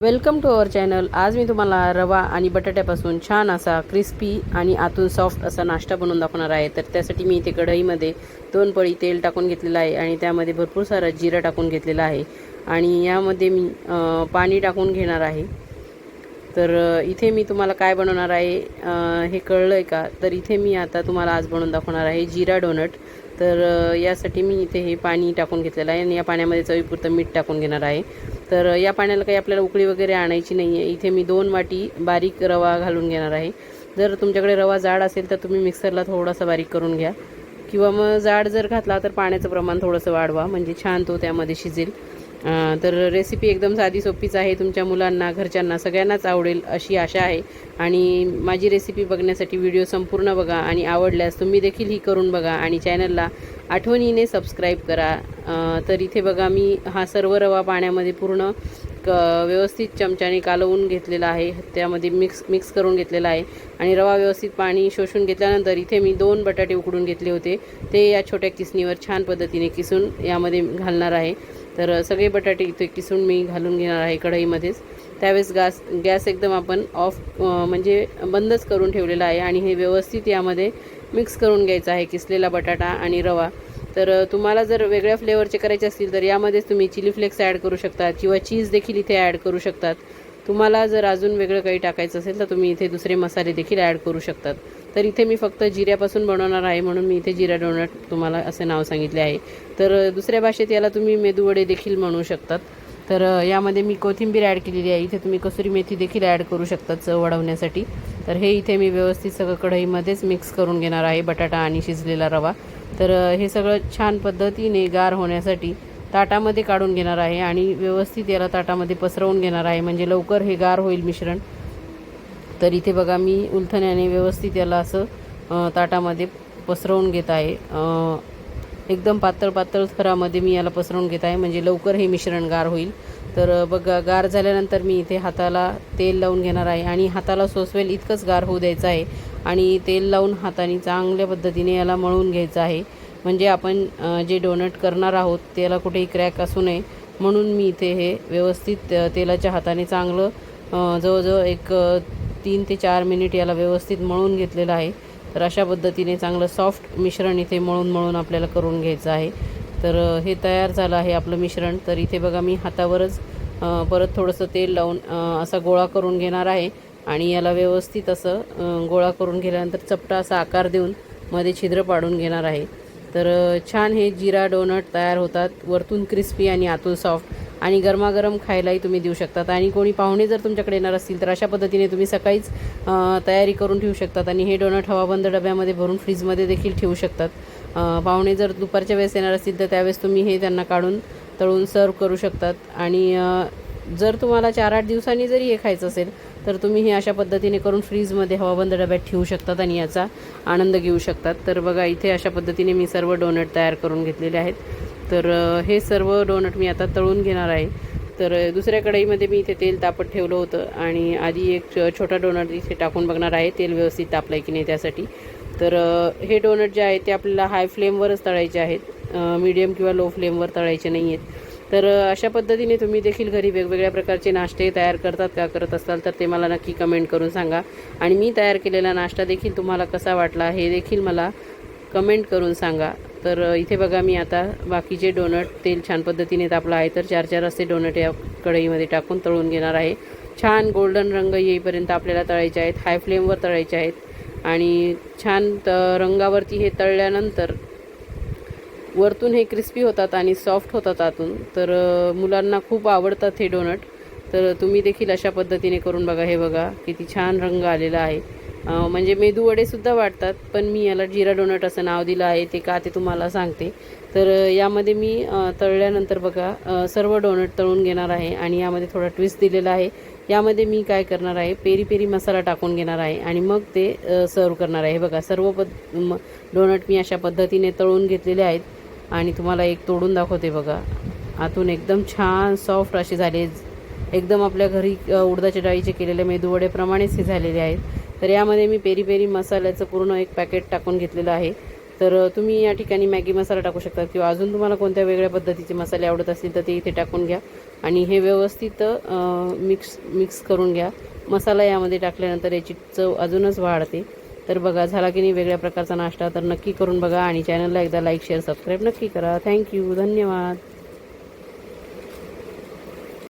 Welcome to our channel. आज मी तुम्हाला रवा आणि बटाट्यापासून छान असा क्रिस्पी आणि आतून सॉफ्ट असा नाश्ता बनवून दाखवणार आहे. तर त्यासाठी मी इथे कढईमध्ये दोन पळी तेल टाकून घेतलेलं आहे आणि त्यामध्ये भरपूर सारा जिरा टाकून घेतलेला आहे. आणि यामध्ये मी पाणी टाकून घेणार आहे. तर इथे मी तुम्हाला काय बनवणार आहे हे कळलं आहे का? तर इथे मी आता तुम्हाला आज बनवून दाखवणार आहे जिरा डोनट. तर यासाठी मी इथे हे पाणी टाकून घेतलेलं आहे आणि या पाण्यामध्ये चवीपुरतं मीठ टाकून घेणार आहे. तर या पाण्याला काही आपल्याला उकळी वगैरे आणायची नाही आहे इथे मी दोन वाटी बारीक रवा घालून घेणार आहे. जर तुमच्याकडे रवा जाड असेल तर तुम्ही मिक्सरला थोडासा बारीक करून घ्या. किंवा मग जाड जर घातला तर पाण्याचं प्रमाण थोडंसं वाढवा. म्हणजे छान तो त्यामध्ये शिजेल. तर रेसिपी एकदम साधी सोपीच आहे. तुमच्या मुलांना घरच्यांना सगळ्यांनाच आवडेल अशी आशा आहे. आणि माझी रेसिपी बघण्यासाठी व्हिडिओ संपूर्ण बघा आणि आवडल्यास तुम्ही देखील ही करून बघा आणि चॅनलला आठवणीने सबस्क्राईब करा. तर इथे बघा मी हा सर्व रवा पाण्यामध्ये पूर्ण क व्यवस्थित चमच्याने कालवून घेतलेला आहे. त्यामध्ये मिक्स मिक्स करून घेतलेला आहे. आणि रवा व्यवस्थित पाणी शोषून घेतल्यानंतर इथे मी दोन बटाटे उकडून घेतले होते. ते या छोट्या किसणीवर छान पद्धतीने किसून यामध्ये घालणार आहे. तर सगळे बटाटे इथे किसून मी घालून घेणार आहे कढईमध्येच. त्यावेळेस गॅस गॅस एकदम आपण ऑफ म्हणजे बंदच करून ठेवलेला आहे आणि हे व्यवस्थित यामध्ये मिक्स करून घ्यायचं आहे किसलेला बटाटा आणि रवा. तर तुम्हाला जर वेगळ्या फ्लेवरचे करायचे असतील तर यामध्येच तुम्ही चिली फ्लेक्स ॲड करू शकता किंवा चीज देखील इथे ॲड करू शकतात. तुम्हाला जर अजून वेगळं काही टाकायचं असेल तर तुम्ही इथे दुसरे मसाले देखील ॲड करू शकतात. तर इथे मी फक्त जिऱ्यापासून बनवणार आहे म्हणून मी इथे जिरा डोनट तुम्हाला असे नाव सांगितले आहे. तर दुसऱ्या भाषेत याला तुम्ही मेदूवडे देखील म्हणू शकतात. तर यामध्ये मी कोथिंबीर ॲड केलेली आहे. इथे तुम्ही कसुरी मेथी देखील ॲड करू शकतात चव वाढवण्यासाठी. तर हे इथे मी व्यवस्थित सगळं कढईमध्येच मिक्स करून घेणार आहे. बटाटा आणि शिजलेला रवा. तर हे सगळं छान पद्धतीने गार होण्यासाठी ताटामध्ये काढून घेणार आहे आणि व्यवस्थित याला ताटामध्ये पसरवून घेणार आहे. म्हणजे लवकर हे गार होईल मिश्रण. तर इथे बघा मी उलथण्याने व्यवस्थित याला असं ताटामध्ये पसरवून घेत आहे. एकदम पातळ पातळ थरामध्ये मी याला पसरवून घेत आहे. म्हणजे लवकर हे मिश्रण गार होईल. तर बघा गार झाल्यानंतर मी इथे हाताला तेल लावून घेणार आहे. आणि हाताला सोसवेल इतकंच गार होऊ द्यायचं आहे. आणि तेल लावून हाताने चांगल्या पद्धतीने याला मळून घ्यायचं आहे. म्हणजे आपण जे डोनट करणार आहोत त्याला कुठेही क्रॅक असू नये. म्हणून मी इथे हे व्यवस्थित तेलाच्या हाताने चांगलं जवळजवळ एक तीन ते चार मिनिट याला व्यवस्थित मळून घेतलेलं आहे. तर अशा पद्धतीने चांगलं सॉफ्ट मिश्रण इथे मळून मळून आपल्याला करून घ्यायचं आहे. तर हे तयार झालं आहे आपलं मिश्रण. तर इथे बघा मी हातावरच परत थोडंसं तेल लावून असा गोळा करून घेणार आहे. आणि याला व्यवस्थित असं गोळा करून घेतल्यानंतर चपटा असा आकार देऊन मध्ये छिद्र पाडून घेणार आहे. तर छान हे जिरा डोनट तयार होतात. वरतून क्रिस्पी आणि आतून सॉफ्ट आणि गरमागरम खायलाही तुम्ही देऊ शकतात. आणि कोणी पाहुणे जर तुमच्याकडे येणार असतील तर अशा पद्धतीने तुम्ही सकाळीच तयारी करून ठेवू शकतात. आणि हे डोनट हवाबंद डब्यामध्ये भरून फ्रीजमध्ये देखील ठेवू शकतात. पाहुणे जर दुपारच्या वेळेस येणार असतील तर त्यावेळेस तुम्ही हे त्यांना काढून तळून सर्व करू शकतात. आणि जर तुम्हाला चार आठ दिवसांनी जरी हे खायचं असेल तर तुम्ही हे अशा पद्धतीने करून फ्रीजमध्ये हवाबंद डब्यात ठेवू शकतात आणि याचा आनंद घेऊ शकतात. तर बघा इथे अशा पद्धतीने मी सर्व डोनट तयार करून घेतलेले आहेत. तर हे सर्व डोनट मी आता तळून घेणार आहे. तर दुसऱ्या कढईमध्ये मी इथे तेल तापत ठेवलं होतं आणि आधी एक छोटा डोनट इथे टाकून बघणार आहे. तेल व्यवस्थित तापलं आहे की नाही त्यासाठी. तर हे डोनट जे आहेत ते आपल्याला हाय फ्लेमवरच तळायचे आहेत. मीडियम किंवा लो फ्लेमवर तळायचे नाही आहेत तर अशा पद्धतीने तुम्ही देखील घरी वेगवेगळ्या प्रकारचे नाश्ते तयार करतात का करत असाल तर ते मला नक्की कमेंट करून सांगा. आणि मी तयार केलेला नाश्ता देखील तुम्हाला कसा वाटला हे देखील मला कमेंट करून सांगा. तर इथे बघा मी आता बाकीचे डोनट तेल छान पद्धतीने तापलं आहे तर चार चार असे डोनट या कढईमध्ये टाकून तळून घेणार आहे. छान गोल्डन रंग येईपर्यंत आपल्याला तळायचे आहेत हाय फ्लेमवर तळायचे आहेत आणि छान त रंगावरती हे तळल्यानंतर वरतून हे क्रिस्पी होतात आणि सॉफ्ट होतात आतून. तर मुलांना खूप आवडतात हे डोनट. तर तुम्ही देखील अशा पद्धतीने करून बघा. हे बघा किती छान रंग आलेला आहे. म्हणजे मेदूवडेसुद्धा वाटतात पण मी याला जिरा डोनट असं नाव दिलं आहे ते का ते तुम्हाला सांगते. तर यामध्ये मी तळल्यानंतर बघा सर्व डोनट तळून घेणार आहे आणि यामध्ये थोडा ट्विस्ट दिलेला आहे. यामध्ये मी काय करणार आहे पेरी पेरी मसाला टाकून घेणार आहे आणि मग ते सर्व करणार आहे. हे बघा सर्व पद म डोनट मी अशा पद्धतीने तळून घेतलेले आहेत आणि तुम्हाला एक तोडून दाखवते बघा. आतून एकदम छान सॉफ्ट असे झाले. एकदम आपल्या घरी उडदाच्या डाळीचे केलेले मेदूवडेप्रमाणेच हे झालेले आहेत. तर यामध्ये मी पेरी पेरी मसाल्याचं पूर्ण एक पॅकेट टाकून घेतलेलं आहे. तर तुम्ही या ठिकाणी मॅगी मसाला टाकू शकता किंवा अजून तुम्हाला कोणत्या वेगळ्या पद्धतीचे मसाले आवडत असतील तर ते इथे टाकून घ्या. आणि हे व्यवस्थित मिक्स मिक्स करून घ्या. मसाला यामध्ये टाकल्यानंतर याची चव अजूनच वाढते. तर बघा झाला की नाही वेगळ्या प्रकारचा नाश्ता तर नक्की करून बघा आणि चॅनलला एकदा लाईक शेअर सबस्क्राईब नक्की करा. थँक्यू धन्यवाद.